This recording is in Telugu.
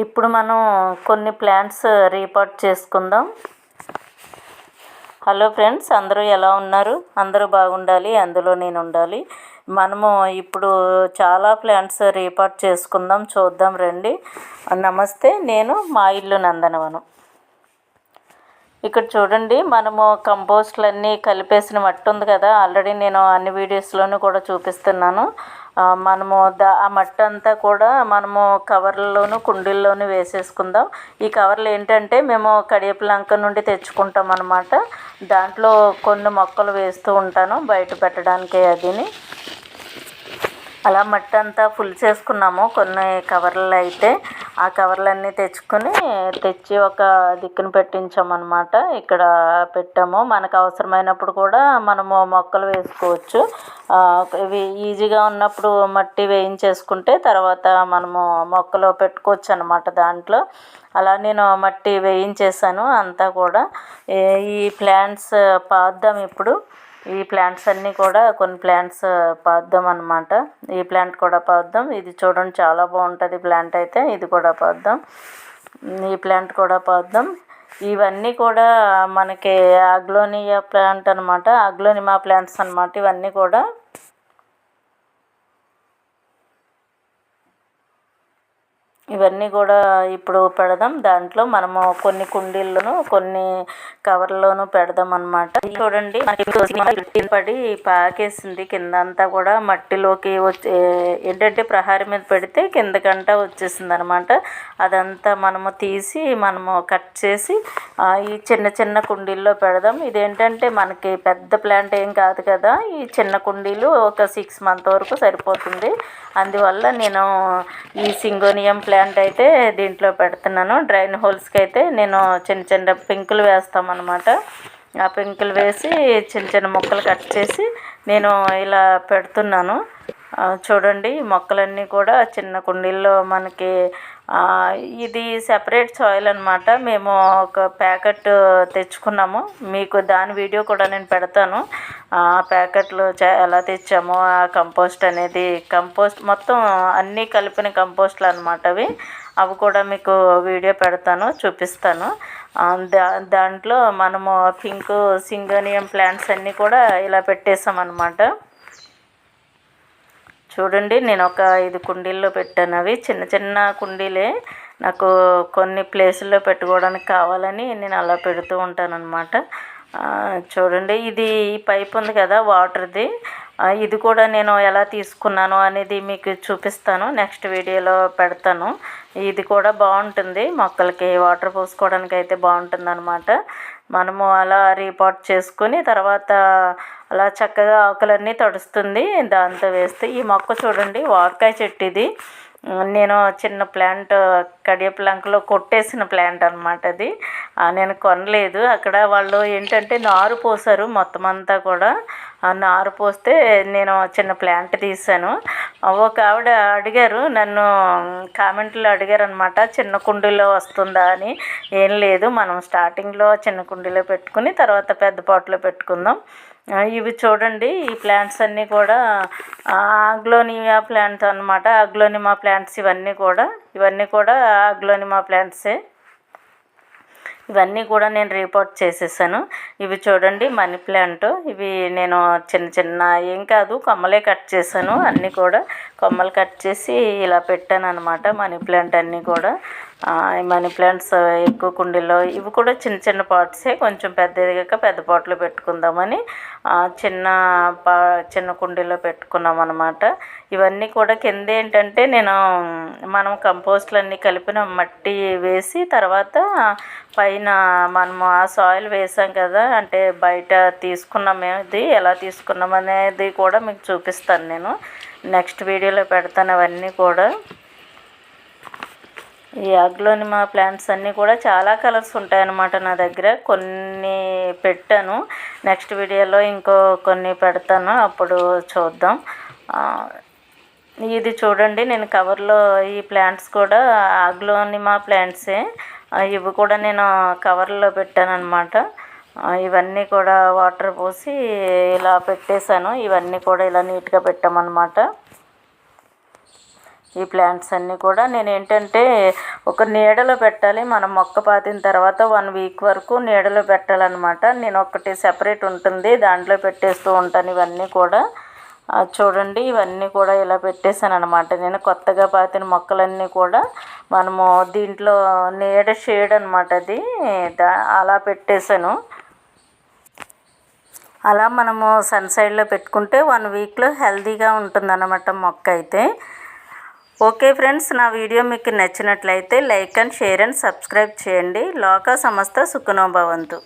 ఇప్పుడు మనం కొన్ని ప్లాంట్స్ రీపాట్ చేసుకుందాం. హలో ఫ్రెండ్స్ అందరూ ఎలా ఉన్నారు? అందరూ బాగుండాలి అందులో నేను ఉండాలి. మనము ఇప్పుడు చాలా ప్లాంట్స్ రీపాట్ చేసుకుందాం చూద్దాం రండి. నమస్తే నేను మా ఇల్లు నందనవనం. ఇక్కడ చూడండి మనము కంపోస్ట్లన్నీ కలిపేసిన మట్టి ఉంది కదా ఆల్రెడీ నేను అన్ని వీడియోస్లోనూ కూడా చూపిస్తున్నాను. మనము దా ఆ మట్టి అంతా కూడా మనము కవర్లలోను కుండీల్లోనూ వేసేసుకుందాం. ఈ కవర్లు ఏంటంటే మేము కడియపులంక నుండి తెచ్చుకుంటాం అనమాట దాంట్లో కొన్ని మొక్కలు వేస్తూ ఉంటాను బయట పెట్టడానికి అదిని. అలా మట్టి అంతా ఫుల్ చేసుకున్నాము. కొన్ని కవర్లు అయితే ఆ కవర్లన్నీ తెచ్చుకొని తెచ్చి ఒక దిక్కును పెట్టించామన్నమాట. ఇక్కడ పెట్టాము. మనకు అవసరమైనప్పుడు కూడా మనము మొక్కలు వేసుకోవచ్చు. ఇవి ఈజీగా ఉన్నప్పుడు మట్టి వేయించేసుకుంటే తర్వాత మనము మొక్కలు పెట్టుకోవచ్చు అనమాట దాంట్లో. అలా నేను మట్టి వేయించేసాను అంతా కూడా. ఈ ప్లాంట్స్ పాద్దాం ఇప్పుడు. ఈ ప్లాంట్స్ అన్నీ కూడా కొన్ని ప్లాంట్స్ పాద్దాం అనమాట ఈ ప్లాంట్ కూడా పాద్దాం. ఇది చూడండి చాలా బాగుంటుంది ప్లాంట్ అయితే. ఇది కూడా పాద్దాం. ఈ ప్లాంట్ కూడా పాద్దాం. ఇవన్నీ కూడా మనకి అగ్లోనియా ప్లాంట్ అనమాట అగ్లోనిమా ప్లాంట్స్ అనమాట ఇవన్నీ కూడా. ఇవన్నీ కూడా ఇప్పుడు పెడదాం. దాంట్లో మనము కొన్ని కుండీల్లోను కొన్ని కవర్లోను పెడదాం అనమాట చూడండి పడి పాకేసింది. కింద అంతా కూడా మట్టిలోకి వచ్చే ఏంటంటే ప్రహారీ మీద పెడితే కిందకంట వచ్చేసింది అనమాట అదంతా మనము తీసి మనము కట్ చేసి ఈ చిన్న చిన్న కుండీల్లో పెడదాం. ఇదేంటంటే మనకి పెద్ద ప్లాంట్ ఏం కాదు కదా ఈ చిన్న కుండీలు ఒక సిక్స్ మంత్ వరకు సరిపోతుంది. అందువల్ల నేను ఈ సింగోనియం ప్లాంట్ అయితే దీంట్లో పెడుతున్నాను. డ్రైన్ హోల్స్కి అయితే నేను చిన్న చిన్న పింకులు వేస్తామన్నమాట. ఆ పింకులు వేసి చిన్న చిన్న మొక్కలు కట్ చేసి నేను ఇలా పెడుతున్నాను. చూడండి మొక్కలన్నీ కూడా చిన్న కుండీల్లో మనకి ఇది సెపరేట్ సాయిల్ అనమాట మేము ఒక ప్యాకెట్ తెచ్చుకున్నాము. మీకు దాని వీడియో కూడా నేను పెడతాను. ఆ ప్యాకెట్లు చ- ఎలా తెచ్చామో ఆ కంపోస్ట్ అనేది కంపోస్ట్ మొత్తం అన్నీ కలిపిన కంపోస్ట్లు అనమాట అవి. అవి కూడా మీకు వీడియో పెడతాను చూపిస్తాను. దా దాంట్లో మనము పింక్ సింగోనియం ప్లాంట్స్ అన్నీ కూడా ఇలా పెట్టేసాం అనమాట చూడండి నేను ఒక ఐదు కుండీల్లో పెట్టాను. అవి చిన్న చిన్న కుండీలే. నాకు కొన్ని ప్లేసుల్లో పెట్టుకోవడానికి కావాలని నేను అలా పెడుతూ ఉంటాను అనమాట చూడండి ఇది పైప్ ఉంది కదా వాటర్ది. ఇది కూడా నేను ఎలా తీసుకున్నాను అనేది మీకు చూపిస్తాను. నెక్స్ట్ వీడియోలో పెడతాను. ఇది కూడా బాగుంటుంది. మొక్కలకి వాటర్ పోసుకోవడానికి అయితే బాగుంటుంది అనమాట మనము అలా రీపాట్ చేసుకుని తర్వాత అలా చక్కగా ఆకులన్నీ తడుస్తుంది. దాంతో వేస్తే ఈ మొక్క చూడండి వారకాయ చెట్టు ఇది. నేను చిన్న ప్లాంట్ కడియప్లంకలో కొట్టేసిన ప్లాంట్ అనమాట అది. నేను కొనలేదు. అక్కడ వాళ్ళు ఏంటంటే నారు పోసారు మొత్తం అంతా కూడా. ఆ నారు పోస్తే నేను చిన్న ప్లాంట్ తీసాను ఒక ఆవిడ అడిగారు నన్ను కామెంట్లో అడిగారు అనమాట చిన్న కుండీలో వస్తుందా? అని. ఏం లేదు మనం స్టార్టింగ్లో చిన్న కుండీలో పెట్టుకుని తర్వాత పెద్ద పాట్లో పెట్టుకుందాం. ఇవి చూడండి ఈ ప్లాంట్స్ అన్నీ కూడా ఆగ్లోనియా ప్లాంట్స్ అనమాట ఆగ్లోనిమా ప్లాంట్స్ ఇవన్నీ కూడా ఇవన్నీ కూడా ఆగ్లోనిమా ప్లాంట్సే ఇవన్నీ కూడా నేను రిపోర్ట్ చేసేసాను. ఇవి చూడండి మనీ ప్లాంట్. ఇవి నేను చిన్న చిన్న ఏం కాదు కొమ్మలే కట్ చేశాను. అన్నీ కూడా కొమ్మలు కట్ చేసి ఇలా పెట్టాను అనమాట మనీ ప్లాంట్ అన్నీ కూడా. మనీ ప్లాంట్స్ ఎక్కువ కుండీలో ఇవి కూడా చిన్న చిన్న పాట్సే కొంచెం పెద్ద ఎదిగాక పెద్ద పాట్లో పెట్టుకుందామని చిన్న పా చిన్న కుండీలో పెట్టుకున్నాం అనమాట ఇవన్నీ కూడా కింద ఏంటంటే నేను మనం కంపోస్ట్లు అన్నీ కలిపిన మట్టి వేసి తర్వాత పైన మనము ఆ సాయిల్ వేసాం కదా అంటే బయట తీసుకున్నాం ఇది ఎలా తీసుకున్నాం అనేది కూడా మీకు చూపిస్తాను నేను. నెక్స్ట్ వీడియోలో పెడతాను అవన్నీ కూడా. ఈ అగ్లోనిమా ప్లాంట్స్ అన్నీ కూడా చాలా కలర్స్ ఉంటాయన్నమాట నా దగ్గర. కొన్ని పెట్టాను. నెక్స్ట్ వీడియోలో ఇంకో కొన్ని పెడతాను. అప్పుడు చూద్దాం. ఇది చూడండి. నేను కవర్లో ఈ ప్లాంట్స్ కూడా అగ్లోనిమా ప్లాంట్సే. ఇవి కూడా నేను కవర్లో పెట్టాను అనమాట ఇవన్నీ కూడా వాటర్ పోసి ఇలా పెట్టేశాను. ఇవన్నీ కూడా ఇలా నీట్గా పెట్టామన్నమాట. ఈ ప్లాంట్స్ అన్నీ కూడా నేను ఏంటంటే ఒక నీడలో పెట్టాలి. మనం మొక్క పాతిన తర్వాత వన్ వీక్ వరకు నీడలో పెట్టాలన్నమాట. నేను ఒకటి సెపరేట్ ఉంటుంది. దాంట్లో పెట్టేస్తూ ఉంటాను ఇవన్నీ కూడా. చూడండి ఇవన్నీ కూడా ఇలా పెట్టేశాను అనమాట నేను కొత్తగా పాతిన మొక్కలన్నీ కూడా మనము దీంట్లో నీడ షేడ్ అనమాట అది. దా అలా పెట్టేశాను. అలా మనము సన్ సైడ్లో పెట్టుకుంటే వన్ వీక్లో హెల్తీగా ఉంటుందన్నమాట మొక్క అయితే. ఓకే ఫ్రెండ్స్ నా వీడియో మీకు నచ్చినట్లయితే like and share and subscribe చేయండి. లోక సంస్థ సుఖనోభవంతు.